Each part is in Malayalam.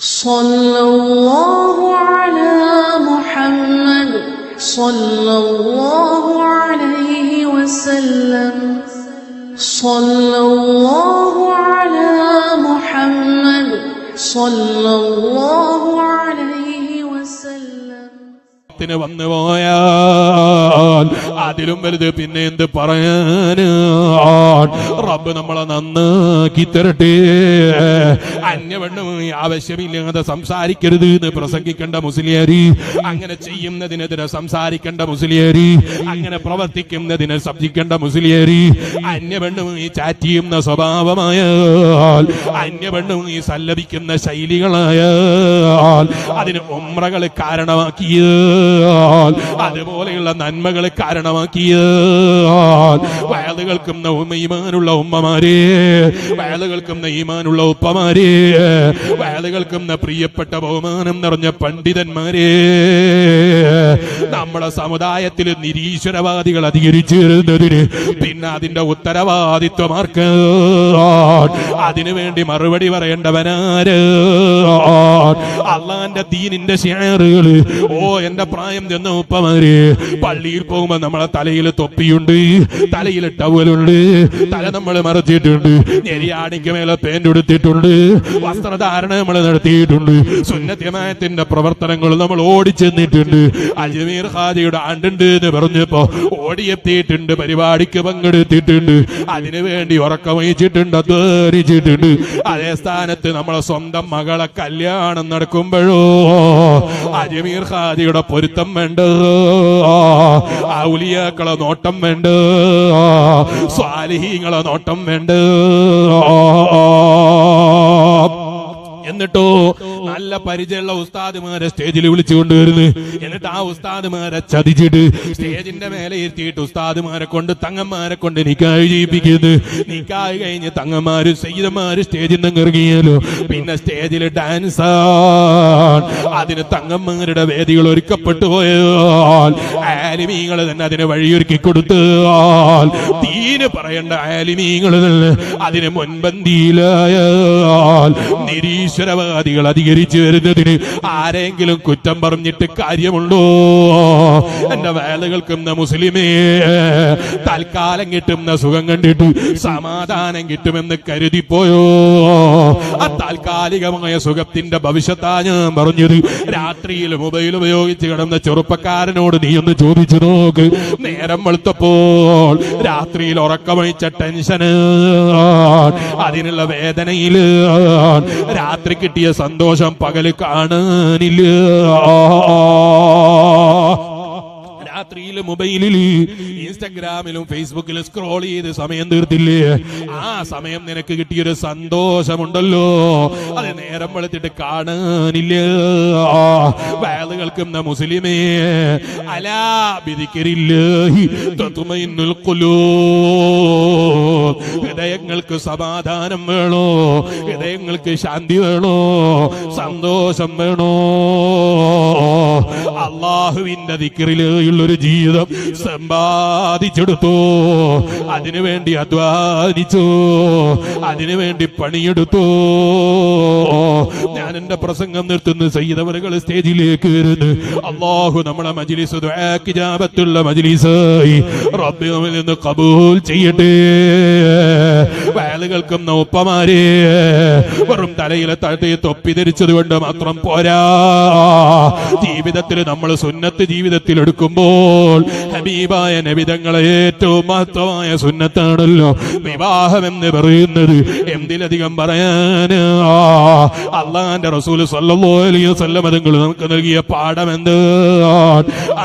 صلى الله على محمد صلى الله عليه وسلم صلى الله على محمد صلى الله عليه وسلم ത്തിന് വന്നു പോയാൽ അതിലും വലുത് പിന്നെ എന്ത് പറയാന് റബ്ബ് നമ്മളെ നന്നാക്കി തരട്ടെ അന്യവണ്ണമായി ആവശ്യമില്ലാതെ സംസാരിക്കരുത് എന്ന് പ്രസംഗിക്കേണ്ട മുസ്ലിയേരി അങ്ങനെ ചെയ്യുന്നതിനെതിരെ സംസാരിക്കേണ്ട മുസ്ലിയേരി അങ്ങനെ പ്രവർത്തിക്കുന്നതിനെ ശബ്ദിക്കേണ്ട മുസ്ലിയാരി ഈ ചാറ്റ് ചെയ്യുന്ന സ്വഭാവമായാൽ ഈ സല്ലപിക്കുന്ന ശൈലികളായാൽ അതിന് ഉമ്രകൾ കാരണമാക്കിയാൽ അതുപോലെയുള്ള നന്മകൾ കാരണമാക്കിയാൽ വയലുകൾക്കും ഈമാനുള്ള ഉമ്മമാരെ വയലുകൾക്കും ഈമാനുള്ള ഉപ്പമാരെ വയലുകൾക്കും പ്രിയപ്പെട്ട ബഹുമാനം നിറഞ്ഞ പണ്ഡിതന്മാരെ. നമ്മുടെ സമുദായത്തിൽ നിരീശ്വരവാദികൾ അധികരിച്ചു വരുന്നതിന് പിന്നെ അതിന്റെ ഉത്തരവാദിത്വമാർക്ക് അതിനുവേണ്ടി മറുപടി പറയേണ്ടവനാര് അള്ളാന്റെ ദീനിന്റെ ഷെയറുകൾ ഓ എന്റെ പ്രായം ചെന്ന ഉപ്പമാര്. പള്ളിയിൽ പോകുമ്പോ നമ്മളെ തലയിൽ തൊപ്പിയുണ്ട് തലയിൽ ടവലുണ്ട് തല നമ്മൾ മറച്ചിട്ടുണ്ട് ഞെരിയാണിക്ക് മേലെ പേന്റ് എടുത്തിട്ടുണ്ട് വസ്ത്രധാരണ നമ്മൾ നടത്തിയിട്ടുണ്ട്. സുന്നത്യമായത്തിന്റെ പ്രവർത്തനങ്ങൾ നമ്മൾ ഓടിച്ചെന്നിട്ടുണ്ട് അജ്മീർ ഖാദിയുടെ ആണ്ടുണ്ട് എന്ന് പറഞ്ഞപ്പോ ഓടിയെത്തിയിട്ടുണ്ട് പരിപാടിക്ക് പങ്കെടുത്തിട്ടുണ്ട്. അതിനുവേണ്ടി ഉറക്കമയിച്ചിട്ടുണ്ട് അധ്വാനിച്ചിട്ടുണ്ട്. അതേ സ്ഥാനത്ത് നമ്മളെ സ്വന്തം മകളെ കല്യാണം നടക്കുമ്പോഴോ അജ്മീർ ഖാദിയുടെ പൊരുത്തം വേണ്ട? ഔലിയാക്കളെ നോട്ടം വേണ്ട? സ്വാലിഹീങ്ങളെ നോട്ടം വേണ്ട? എന്നിട്ടോ നല്ല പരിചയമുള്ള ഉസ്താദിമാരെ സ്റ്റേജിൽ വിളിച്ചു കൊണ്ടുവരുന്നു എന്നിട്ട് ആ ഉസ്താദുമാരെ ചതിച്ചിട്ട് സ്റ്റേജിന്റെ മേലെ ഇരുത്തിയിട്ട് ഉസ്താദുമാരെ കൊണ്ട് തങ്ങന്മാരെ കൊണ്ട് നിക്കായി ചെയ്യിപ്പിക്കുന്നു നിക്കായി കഴിഞ്ഞ് തങ്ങന്മാര് സയ്യിദന്മാര് സ്റ്റേജിൽ നിന്ന് ഇറങ്ങിയാലോ? പിന്നെ സ്റ്റേജിൽ ഡാൻസ് അതിന് തങ്ങന്മാരുടെ വേദികൾ ഒരുക്കപ്പെട്ടു പോയാൽ ആലിമീങ്ങൾ തന്നെ അതിനെ വഴിയൊരുക്കി കൊടുത്താൽ തീന് പറയേണ്ട ആലിമീങ്ങൾ തന്നെ അതിന് മുൻപന്തിയിലായാൽ നിരീശ്വരവാദികൾ അധികരിച്ചു വരുന്നതിന് ആരെങ്കിലും കുറ്റം പറഞ്ഞിട്ട് കാര്യമുണ്ടോ? എന്റെ വേല മുസ്ലിമേ തൽക്കാലം കിട്ടുന്ന സുഖം കണ്ടിട്ട് സമാധാനം കിട്ടുമെന്ന് കരുതിപ്പോയോ? ആ താൽക്കാലികമായ സുഖത്തിന്റെ ഭവിഷ്യത്താ ഞാൻ പറഞ്ഞത്. രാത്രിയിൽ മൊബൈൽ ഉപയോഗിച്ച് കിടന്ന ചെറുപ്പക്കാരനോട് നീ ഒന്ന് ചോദിച്ചു നോക്ക്. നേരം വെളുത്തപ്പോൾ രാത്രിയിൽ ഉറക്കമഴിച്ച ടെൻഷന്. അതിനുള്ള വേദനയിൽ രാത്രി കിട്ടിയ സന്തോഷം പകൽ കാണാനില്ല. രാത്രിയിൽ മൊബൈലിൽ ഇൻസ്റ്റഗ്രാമിലും ഫേസ്ബുക്കിലും സ്ക്രോൾ ചെയ്ത് സമയം തീർത്തില്ലേ? ആ സമയം നിനക്ക് കിട്ടിയൊരു സന്തോഷമുണ്ടല്ലോ. അത് നേരം വെളുത്തിട്ട് കാണാനില്ല. കേൾക്കുന്ന മുസ്ലിമേ അലാ വിധിക്കരില്ല ഹൃദയങ്ങൾക്ക് സമാധാനം വേണോ? ഹൃദയങ്ങൾക്ക് ശാന്തി വേണോ? സന്തോഷം വേണോ? അള്ളാഹുവിന്റെ ദിക്കറിലുള്ള ഒരു ജീവിതം സമ്പാദിച്ചെടുത്തു അതിനുവേണ്ടി അധ്വാനിച്ചു. അതിനുവേണ്ടി പണിയെടുത്തു. ഞാൻ എന്റെ പ്രസംഗം നിർത്തുന്നു. സയ്യിദവറുകൾ സ്റ്റേജിലേക്ക് വരുന്നു അള്ളാഹു നമ്മളെ മജിലിസ് ദ്വാക്കിജാപത്തുള്ള മജിലിസ് റബ്ബി നമ്മിൽ നിന്ന് കബൂൽ ചെയ്യട്ടെ. വയലുകൾക്കും നൗപ്പമാരെ വെറും തലയിലെ താഴ്ത്തി തൊപ്പി ധരിച്ചത് കൊണ്ട് മാത്രം പോരാ. ജീവിതത്തിൽ നമ്മൾ സുന്നത്ത് ജീവിതത്തിൽ എടുക്കുമ്പോൾ ഹബീബായ നബിതങ്ങളെ ഏറ്റവും മഹത്വമായ സുന്നത്താണല്ലോ. വിവാഹം എന്ന് പറയുന്നത് എന്തിലധികം പറയാന്? അള്ളാന്റെ റസൂൽ അതുങ്ങൾ നമുക്ക് നൽകിയ പാഠം എന്ത്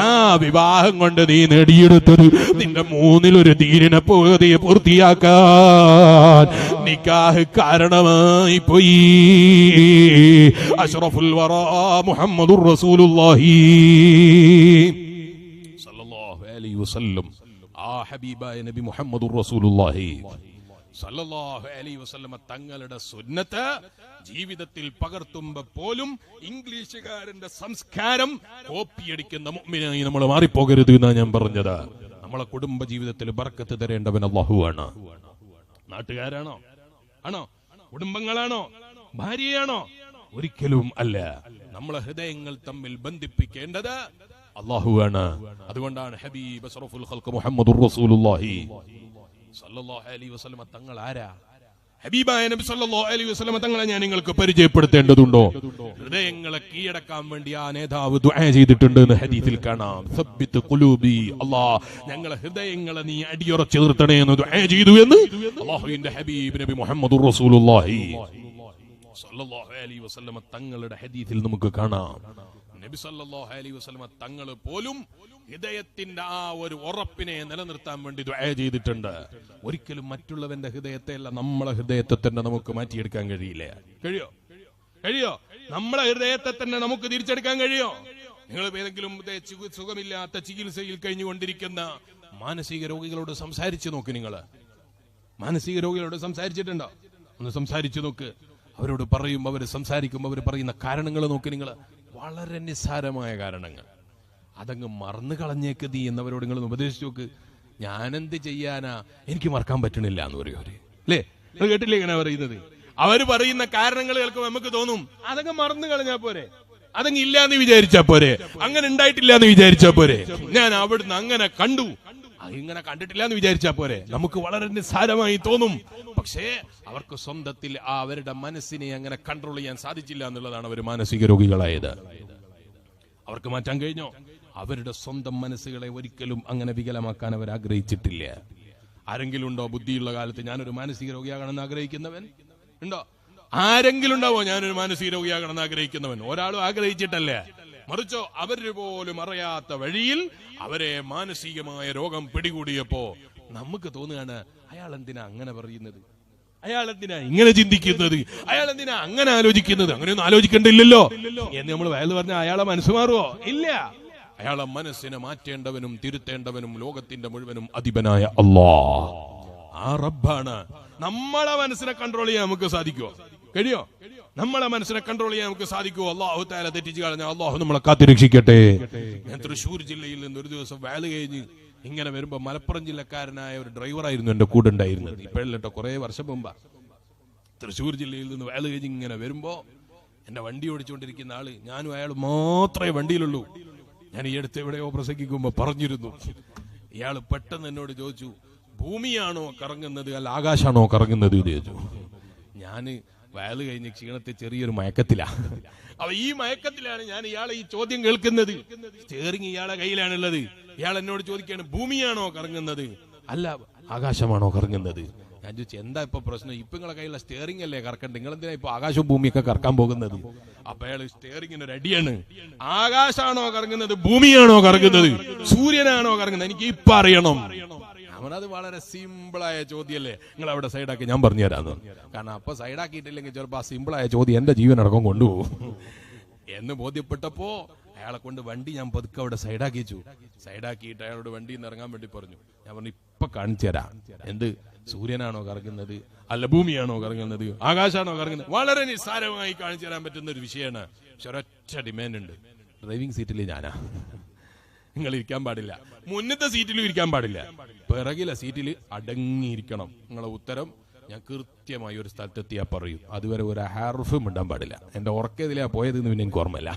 ആ വിവാഹം കൊണ്ട് നീ നേടിയെടുത്തത് നിന്റെ മൂന്നിലൊരു തീരിനെ പൂർത്തി പൂർത്തിയാക്കാൻ നിക്കാഹ് കാരണമായി പോയി. അഷ്റഫുൽ വറാ മുഹമ്മദുർ റസൂലുള്ളാഹി. സല്ലല്ലാഹു അലൈഹി വസല്ലം. ആ ഹബീബായ നബി മുഹമ്മദ് റസൂലുള്ളാഹി. സല്ലല്ലാഹു അലൈഹി വസല്ലമ തങ്ങളുടെ സുന്നത്ത് ജീവിതത്തിൽ പകർത്തുമ്പോ പോലും ഇംഗ്ലീഷുകാരന്റെ സംസ്കാരം കോപ്പിയടിക്കുന്ന മുഅ്മിനായി നമ്മൾ മാറിപ്പോകരുത് എന്നാണ് ഞാൻ പറഞ്ഞത്. നമ്മളെ കുടുംബ ജീവിതത്തിൽ ബർക്കത്ത് തരേണ്ടവൻ അള്ളാഹുവാണ് നാട്ടുകാരാണോ? ആണോ? കുടുംബങ്ങളാണോ? ഭാര്യയാണോ? ഒരിക്കലും അല്ല. നമ്മളെ ഹൃദയങ്ങൾ തമ്മിൽ ബന്ധിപ്പിക്കേണ്ടത് അള്ളാഹുവാണ്. അതുകൊണ്ടാണ് ഹബീബ് അഷ്റഫുൽ റസൂലുള്ളാഹി. അലൈഹി വസല്ലം തങ്ങൾ ആരാ? ഹബീബായ നബി അലൈഹി വസല്ലം തങ്ങളെ ഞാൻ നിങ്ങൾക്ക് പരിചയപ്പെടുത്തേണ്ടതുണ്ടോ? ഹൃദയങ്ങളെ കീഴടക്കാൻ വേണ്ടി ആ നേതാവ് ദുആ ചെയ്തിട്ടുണ്ട് എന്ന് ഹദീസിൽ കാണാം. ഖുലൂബി അല്ലാഹ് ഞങ്ങളെ ഹൃദയങ്ങളെ നീ അടിയുറച്ചു നിർത്തണേ എന്ന് ദുആ ചെയ്തു എന്ന് ഹബീബ് നബി മുഹമ്മദുർ റസൂലുള്ളാഹി. സല്ലല്ലാഹു അലൈഹി വസല്ലമ തങ്ങളുടെ ഹദീസിൽ നമുക്ക് കാണാം. നബി സല്ലല്ലാഹു അലൈഹി വസല്ലമ തങ്ങൾ പോലും ഹൃദയത്തിന്റെ ആ ഒരു ഉറപ്പിനെ നിലനിർത്താൻ വേണ്ടി ദുആ ചെയ്തിട്ടുണ്ട്. ഒരിക്കലും മറ്റുള്ളവന്റെ ഹൃദയത്തെ അല്ല നമ്മളെ ഹൃദയത്തെ തന്നെ നമുക്ക് മാറ്റിയെടുക്കാൻ കഴിയില്ല. കഴിയോ? കഴിയോ? നമ്മളെ ഹൃദയത്തെ തന്നെ നമുക്ക് തിരിച്ചെടുക്കാൻ കഴിയോ? നിങ്ങൾ ഏതെങ്കിലും സുഖമില്ലാത്ത ചികിത്സയിൽ കഴിഞ്ഞുകൊണ്ടിരിക്കുന്ന മാനസിക രോഗികളോട് സംസാരിച്ചു നോക്ക് നിങ്ങൾ മാനസിക രോഗികളോട് സംസാരിച്ചിട്ടുണ്ടോ? ഒന്ന് സംസാരിച്ചു നോക്ക്. അവരോട് പറയും അവർ സംസാരിക്കും അവർ പറയുന്ന കാരണങ്ങൾ നോക്കി നിങ്ങൾ. വളരെ നിസ്സാരമായ കാരണങ്ങൾ. അതങ്ങ് മറന്നു കളഞ്ഞേക്ക് നീ എന്നവരോട് നിങ്ങൾ ഉപദേശിച്ചു നോക്ക്. ഞാനെന്ത് ചെയ്യാനാ? എനിക്ക് മറക്കാൻ പറ്റണില്ല എന്ന് പറയും അവർ. അല്ലേ? കേട്ടില്ലേ ഇങ്ങനെ പറയുന്നത്? അവർ പറയുന്ന കാരണങ്ങൾ കേൾക്കുമ്പോൾ നമുക്ക് തോന്നും അതങ്ങ് മറന്നു കളഞ്ഞാ പോരെ. അതങ്ങ് ഇല്ലാന്ന് വിചാരിച്ചാ പോരെ. അങ്ങനെ ഉണ്ടായിട്ടില്ല എന്ന് വിചാരിച്ചാ പോരെ. ഞാൻ അവിടുന്ന് അങ്ങനെ കണ്ടു. ഇങ്ങനെ കണ്ടിട്ടില്ല എന്ന് വിചാരിച്ചാ പോരെ. നമുക്ക് വളരെ നിസ്സാരമായി തോന്നും. പക്ഷേ അവർക്ക് സ്വന്തത്തിൽ ആ അവരുടെ മനസ്സിനെ അങ്ങനെ കൺട്രോൾ ചെയ്യാൻ സാധിച്ചില്ല എന്നുള്ളതാണ് അവർ മാനസിക രോഗികളായത്. അവർക്ക് മാറ്റാൻ കഴിഞ്ഞോ? അവരുടെ സ്വന്തം മനസ്സുകളെ ഒരിക്കലും അങ്ങനെ വികലമാക്കാൻ അവർ ആഗ്രഹിച്ചിട്ടില്ല. ആരെങ്കിലും ഉണ്ടോ ബുദ്ധിയുള്ള കാലത്ത് ഞാനൊരു മാനസിക രോഗിയാകണമെന്ന് ആഗ്രഹിക്കുന്നവൻ? ഉണ്ടോ? ആരെങ്കിലും ഉണ്ടാവോ ഞാനൊരു മാനസിക രോഗിയാകണമെന്ന് ആഗ്രഹിക്കുന്നവൻ? ഒരാളും ആഗ്രഹിച്ചിട്ടല്ല? മറിച്ചോ അവർ പോലും അറിയാത്ത വഴിയിൽ അവരെ മാനസികമായ രോഗം പിടികൂടിയപ്പോ നമുക്ക് തോന്നുകയാണ് അയാൾ എന്തിനാ അങ്ങനെ പറയുന്നത്? അയാൾ എന്തിനാ ഇങ്ങനെ ചിന്തിക്കുന്നത്? അയാൾ എന്തിനാ അങ്ങനെ ആലോചിക്കുന്നത്? അങ്ങനെയൊന്നും ആലോചിക്കേണ്ടില്ലല്ലോ. എന്ന് നമ്മൾ വയൽ പറഞ്ഞ അയാളെ മനസ്സ് മാറുവോ? ഇല്ല. അയാളെ മനസ്സിനെ മാറ്റേണ്ടവനും തിരുത്തേണ്ടവനും ലോകത്തിന്റെ മുഴുവനും അധിപനായ അല്ലാ ആ റബ്ബാണ് നമ്മളെ മനസ്സിനെ കൺട്രോൾ ചെയ്യാൻ നമുക്ക് സാധിക്കുമോ കഴിയോ? നമ്മളെ മനസ്സിനെ കൺട്രോൾ ചെയ്യാൻ നമുക്ക് സാധിക്കുമോ അള്ളാഹു താല തെറ്റിച്ച് കളഞ്ഞ അള്ളാഹു നമ്മളെ കാത്തിരക്ഷിക്കട്ടെ ഞാൻ തൃശ്ശൂർ ജില്ലയിൽ നിന്ന് ഒരു ദിവസം വേല കഴിഞ്ഞ് ഇങ്ങനെ വരുമ്പോ മലപ്പുറം ജില്ലക്കാരനായ ഒരു ഡ്രൈവറായിരുന്നു എന്റെ കൂടെ ഉണ്ടായിരുന്നത്. ഇപ്പോഴല്ലോ കുറെ വർഷം മുമ്പാ. തൃശ്ശൂർ ജില്ലയിൽ നിന്ന് വേല കഴിഞ്ഞ് ഇങ്ങനെ വരുമ്പോ എന്റെ വണ്ടി ഓടിച്ചുകൊണ്ടിരിക്കുന്ന ആൾ ഞാനും അയാൾ മാത്രമേ വണ്ടിയിലുള്ളൂ. ഞാൻ ഈ അടുത്ത് എവിടെയോ പ്രസംഗിക്കുമ്പോ പറഞ്ഞിരുന്നു. ഇയാൾ പെട്ടെന്ന് എന്നോട് ചോദിച്ചു ഭൂമിയാണോ കറങ്ങുന്നത്? അല്ല ആകാശാണോ കറങ്ങുന്നത്? ചോദിച്ചു. ഞാൻ വയൽ കഴിഞ്ഞ് ക്ഷീണത്തെ ചെറിയൊരു മയക്കത്തിലാണ് അപ്പൊ ഈ മയക്കത്തിലാണ് ഞാൻ ഇയാളെ ഈ ചോദ്യം കേൾക്കുന്നത്. സ്റ്റിയറിംഗ് ഇയാളെ കയ്യിലാണുള്ളത്. ഇയാൾ എന്നോട് ചോദിക്കാണ് ഭൂമിയാണോ കറങ്ങുന്നത്? അല്ല ആകാശമാണോ കറങ്ങുന്നത്? ഞാൻ ചോദിച്ചു എന്താ ഇപ്പൊ പ്രശ്നം? ഇപ്പൊ നിങ്ങളെ കയ്യിലുള്ള സ്റ്റിയറിംഗ് അല്ലേ കറക്കണ്ട? നിങ്ങൾ എന്തിനാ ഇപ്പൊ ആകാശവും ഭൂമിയൊക്കെ കറക്കാൻ പോകുന്നത്? അപ്പൊ അയാൾ സ്റ്റിയറിംഗിന് ഒരു അടിയാണ് ആകാശാണോ കറങ്ങുന്നത്? ഭൂമിയാണോ കറങ്ങുന്നത്? സൂര്യനാണോ കറങ്ങുന്നത്? എനിക്ക് ഇപ്പൊ അറിയണം. അവനത് വളരെ സിമ്പിളായ ചോദ്യമല്ലേ? നിങ്ങൾ അവിടെ സൈഡാക്കി ഞാൻ പറഞ്ഞു തരാന്ന് കാരണം അപ്പൊ സൈഡാക്കിയിട്ടില്ലെങ്കിൽ ചിലപ്പോ ആ സിമ്പിളായ ചോദ്യം എന്റെ ജീവൻ അടക്കം കൊണ്ടുപോകും. എന്ന് ബോധ്യപ്പെട്ടപ്പോ അയാളെ കൊണ്ട് വണ്ടി ഞാൻ പതുക്കെ അവിടെ സൈഡാക്കി വെച്ചു സൈഡാക്കിയിട്ട് അയാളോട് വണ്ടിയിൽ നിന്ന് ഇറങ്ങാൻ വേണ്ടി പറഞ്ഞു. ഞാൻ പറഞ്ഞു ഇപ്പൊ കാണിച്ചു തരാം. എന്ത്? സൂര്യനാണോ കറങ്ങുന്നത്? അല്ല ഭൂമിയാണോ കറങ്ങുന്നത്? ആകാശാണോ കറങ്ങുന്നത്? വളരെ നിസ്സാരമായി കാണിച്ചു തരാൻ പറ്റുന്ന ഒരു വിഷയമാണ്. പക്ഷെ ഒരൊറ്റ ഡിമാൻഡ് ഉണ്ട്. ഡ്രൈവിംഗ് സീറ്റിൽ ഞാനാ. നിങ്ങൾ ഇരിക്കാൻ പാടില്ല. മുന്നത്തെ സീറ്റിലും ഇരിക്കാൻ പാടില്ല. പിറകിലെ സീറ്റിൽ അടങ്ങിയിരിക്കണം. നിങ്ങളെ ഉത്തരം ഞാൻ കൃത്യമായി ഒരു സ്ഥലത്തെത്തിയാ പറയും. അതുവരെ ഒരു ഹാർഫും ഇടാൻ പാടില്ല. എന്റെ ഉറക്കതിലാ പോയതെന്ന് പിന്നെ എനിക്ക് ഓർമ്മയില്ല.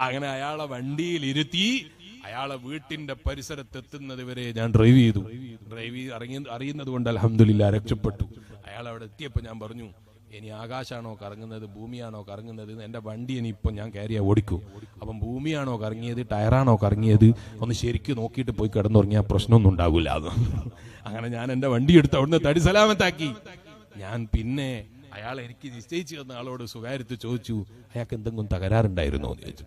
അങ്ങനെ അയാളെ വണ്ടിയിൽ ഇരുത്തി അയാളെ വീട്ടിന്റെ പരിസരത്ത് എത്തുന്നത് വരെ ഞാൻ ഡ്രൈവ് ചെയ്തു. ഡ്രൈവ് അറിയുന്നത് കൊണ്ട് അലഹമില്ല രക്ഷപ്പെട്ടു. അയാൾ അവിടെ എത്തിയപ്പോ ഞാൻ പറഞ്ഞു ഇനി ആകാശാണോ കറങ്ങുന്നത് ഭൂമിയാണോ കറങ്ങുന്നത് എന്റെ വണ്ടി ഇനി ഇപ്പൊ ഞാൻ കയറിയാ ഓടിക്കൂ. അപ്പം ഭൂമിയാണോ കറങ്ങിയത് ടയറാണോ കറങ്ങിയത് ഒന്ന് ശരിക്കും നോക്കിയിട്ട് പോയി കിടന്നുറങ്ങിയാൽ പ്രശ്നമൊന്നും ഉണ്ടാവില്ല അത് അങ്ങനെ ഞാൻ എന്റെ വണ്ടി എടുത്ത് അവിടുന്ന് തടി സലാമത്താക്കി. ഞാൻ പിന്നെ അയാൾ എനിക്ക് നിശ്ചയിച്ചു തന്ന ആളോട് സ്വകാര്യത്ത് ചോദിച്ചു അയാൾക്ക് എന്തെങ്കിലും തകരാറുണ്ടായിരുന്നോ? എന്ന് ചോദിച്ചു.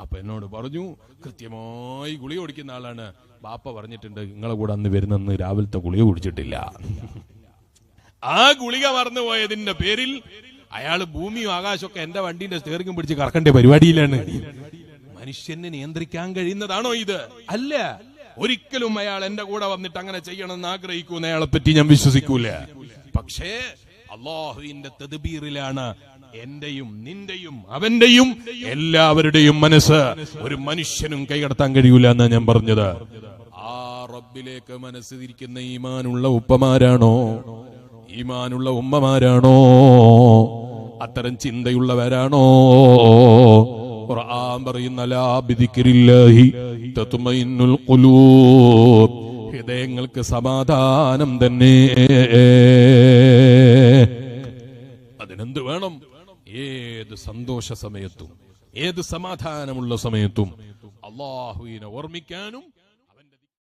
അപ്പൊ എന്നോട് പറഞ്ഞു കൃത്യമായി ഗുളിക ഓടിക്കുന്ന ആളാണ്. ബാപ്പ പറഞ്ഞിട്ടുണ്ട് നിങ്ങളെ കൂടെ അന്ന് വരുന്നെന്ന് രാവിലത്തെ ഗുളിക കുടിച്ചിട്ടില്ല. ആ ഗുളിക മറന്നു പോയതിന്റെ പേരിൽ അയാൾ ഭൂമിയും ആകാശമൊക്കെ എന്റെ വണ്ടിന്റെ സ്റ്റേറിംഗും പിടിച്ച് കറക്കേണ്ട പരിപാടിയിലാണ്. മനുഷ്യനെ നിയന്ത്രിക്കാൻ കഴിയുന്നതാണോ ഇത്? അല്ല. ഒരിക്കലും അയാൾ എന്റെ കൂടെ വന്നിട്ട് അങ്ങനെ ചെയ്യണമെന്ന് ആഗ്രഹിക്കുന്ന അയാളെ പറ്റി ഞാൻ വിശ്വസിക്കൂല. പക്ഷേ അള്ളാഹുവിന്റെ തെതുബീറിലാണ് എന്റെയും നിന്റെയും അവന്റെയും എല്ലാവരുടെയും മനസ്സ് ഒരു മനുഷ്യനും കൈകടത്താൻ കഴിയൂല എന്നാ ഞാൻ പറഞ്ഞത്. ആ റബ്ബിലേക്ക് മനസ്സ് തിരിക്കുന്ന ഈമാനുള്ള ഉപ്പമാരാണോ? ഈമാനുള്ള ഉമ്മമാരാണോ? അത്തരം ചിന്തയുള്ളവരാണോ? ഖുർആൻ ലാ ബിദിക്രില്ലാഹി ഖുലൂബ്. ഹൃദയങ്ങൾക്ക് സമാധാനം തന്നെ. അതിനെന്ത് വേണം? ഏത് സന്തോഷ സമയത്തും ഏത് സമാധാനമുള്ള സമയത്തും അള്ളാഹുവിനെ ഓർമ്മിക്കാനും